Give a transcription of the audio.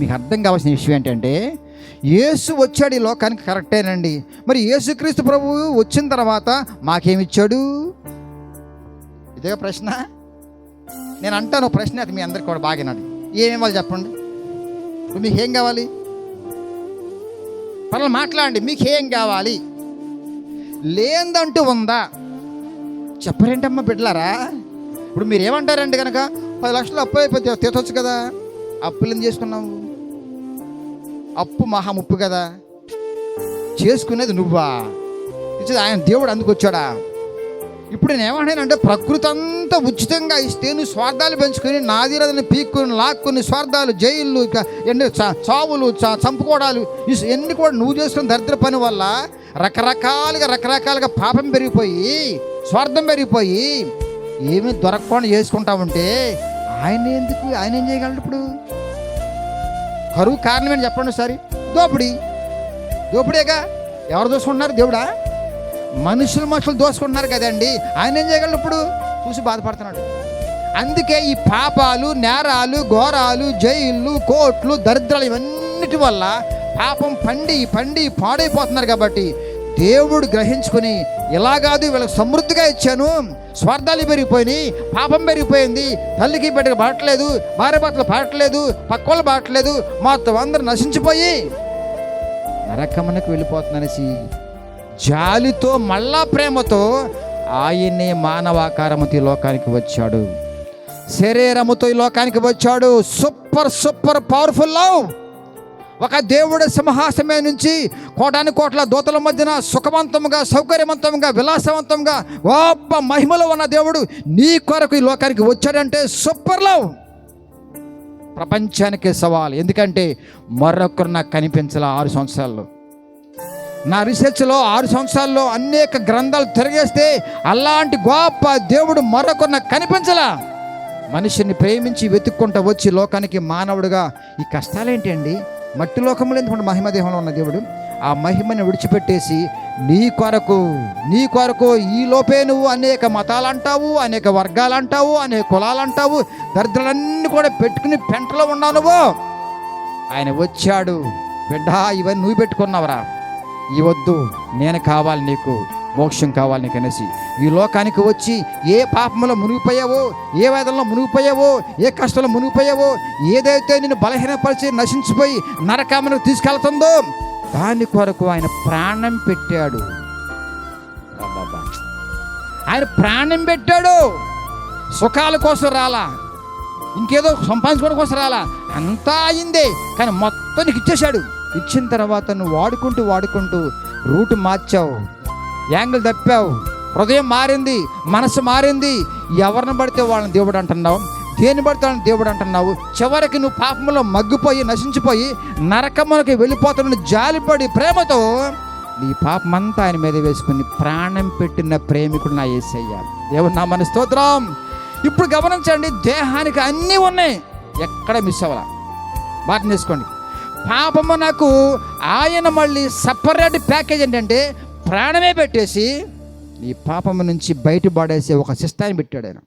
మీకు అర్థం కావాల్సిన విషయం ఏంటంటే యేసు వచ్చాడు ఈ లోకానికి కరెక్టేనండి మరి యేసుక్రీస్తు ప్రభువు వచ్చిన తర్వాత మాకేమిచ్చాడు? ఇదే ప్రశ్న? నేను అంటాను ప్రశ్న అది మీ అందరికి కూడా బాగున్నాడు ఏమేమి వాళ్ళు చెప్పండి? ఇప్పుడు మీకు ఏం కావాలి? పర్లేదు మాట్లాడండి మీకు ఏం కావాలి? లేదంటూ ఉందా? చెప్పరేంటమ్మా బిడ్డలారా? ఇప్పుడు మీరు ఏమంటారండి కనుక పది లక్షలు అప్పు అయిపోతే తీర్చొచ్చు కదా? అప్పులు ఎందుకు చేసుకున్నాము అప్పు మహా ముప్పు కదా. చేసుకునేది నువ్వా? ఇచ్చేది ఆయన దేవుడు అందుకొచ్చాడా? ఇప్పుడు నేను ఏమంటానంటే ప్రకృతి అంతా ఉచితంగా ఇస్తే నువ్వు స్వార్థాలు పెంచుకొని నాదిరదని పీక్కుని లాక్కుని స్వార్థాలు జైళ్ళు ఇక ఎన్ని చావులు చంపుకోవడాలు ఎన్ని కూడా నువ్వు చేసుకున్న దరిద్ర పని వల్ల రకరకాలుగా రకరకాలుగా పాపం పెరిగిపోయి స్వార్థం పెరిగిపోయి ఏమీ దొరకకుండా చేసుకుంటా ఉంటే ఆయన ఎందుకు ఆయన ఏం చేయగలడు ఇప్పుడు? కరువు కారణం చెప్పండి ఒకసారి. దోపిడి. దోపిడేగా ఎవరు దోసుకుంటున్నారు? దేవుడా? మనుషులు మనుషులు దోసుకుంటున్నారు కదండి. ఆయన ఏం చేయగలడు ఇప్పుడు? చూసి బాధపడుతున్నాడు. అందుకే ఈ పాపాలు నేరాలు ఘోరాలు జైళ్ళు కోట్లు దరిద్రాలు ఇవన్నిటి వల్ల పాపం పండి పండి పాడైపోతున్నారు కాబట్టి దేవుడు గ్రహించుకొని ఇలా కాదు వీళ్ళకి సమృద్ధిగా ఇచ్చాను. స్వార్థాలు పెరిగిపోయినాయి పాపం పెరిగిపోయింది. తల్లికి బిడ్డకి బాటలేదు భార్య భర్తలు బాటలేదు పక్కవాళ్ళు బాటలేదు మొత్తం అందరూ నశించిపోయి నరకమునకు వెళ్ళిపోతుందనేసి జాలితో మళ్ళా ప్రేమతో ఆయన్నే మానవాకారముతో ఈ లోకానికి వచ్చాడు. శరీరముతో ఈ లోకానికి వచ్చాడు. Super super powerful love. ఒక దేవుడి సింహాసమే నుంచి కోటాని కోట్ల దూతల మధ్యన సుఖవంతంగా సౌకర్యవంతంగా విలాసవంతంగా గొప్ప మహిమలో ఉన్న దేవుడు నీ కొరకు ఈ లోకానికి వచ్చాడంటే సూపర్ లవ్. ప్రపంచానికి సవాల్. ఎందుకంటే మరొకరు నాకు కనిపించాల ఆరు సంవత్సరాల్లో. నా రీసెర్చ్లో ఆరు సంవత్సరాల్లో అనేక గ్రంథాలు తిరిగేస్తే అలాంటి గొప్ప దేవుడు మరొకరు నాకు కనిపించలా. మనిషిని ప్రేమించి వెతుక్కుంటూ వచ్చి లోకానికి మానవుడిగా ఈ కష్టాలేంటి అండి? మట్టి లోకంలో ఎందుకంటే మహిమ దేహంలో ఉన్న దేవుడు ఆ మహిమని విడిచిపెట్టేసి నీ కొరకు నీ కొరకు ఈ లోపే నువ్వు అనేక మతాలు అంటావు అనేక వర్గాలు అంటావు అనేక కులాలు అంటావు దరిద్రులన్నీ కూడా పెట్టుకుని పెంటలో ఉన్నావు నువ్వు. ఆయన వచ్చాడు బిడ్డ ఇవన్నీ నువ్వు పెట్టుకున్నావురా. ఇవద్దు నేను కావాలి నీకు మోక్షం కావాలి నీకు అనేసి ఈ లోకానికి వచ్చి ఏ పాపంలో మునిగిపోయావో ఏ వేదంలో మునిగిపోయావో ఏ కష్టంలో మునిగిపోయావో ఏదైతే నేను బలహీనపరిచి నశించిపోయి నరకామనకు తీసుకెళ్తుందో దాని కొరకు ఆయన ప్రాణం పెట్టాడు. ఆయన ప్రాణం పెట్టాడు. సుఖాల కోసం రాలా. ఇంకేదో సంపాదించుకోవడం కోసం రాలా. అంతా అయిందే కానీ మొత్తం నీకు ఇచ్చేశాడు. ఇచ్చిన తర్వాత నువ్వు వాడుకుంటూ వాడుకుంటూ రూట్ మార్చావు. యాంగిల్ తప్పావు. హృదయం మారింది మనసు మారింది. ఎవరిని పడితే వాళ్ళని దేవుడు అంటున్నావు? దేని పడితే వాళ్ళని దేవుడు అంటున్నావు? చివరికి నువ్వు పాపంలో మగ్గిపోయి నశించిపోయి నరకములకి వెళ్ళిపోతున్న జాలిపడి ప్రేమతో నీ పాపమంతా ఆయన మీద వేసుకుని ప్రాణం పెట్టిన ప్రేమికుడు నా ఏసయ్య. దేవుడు నా మన స్తోత్రం. ఇప్పుడు గమనించండి దేహానికి అన్నీ ఉన్నాయి. ఎక్కడ మిస్ అవ్వాల? వాటిని తీసుకోండి పాపము నాకు ఆయన మళ్ళీ సపరేట్ ప్యాకేజ్ ఏంటంటే ప్రాణమే పెట్టేసి ఈ పాపం నుంచి బయటపడేసే ఒక శిస్తాన్ని పెట్టాడు ఆయన.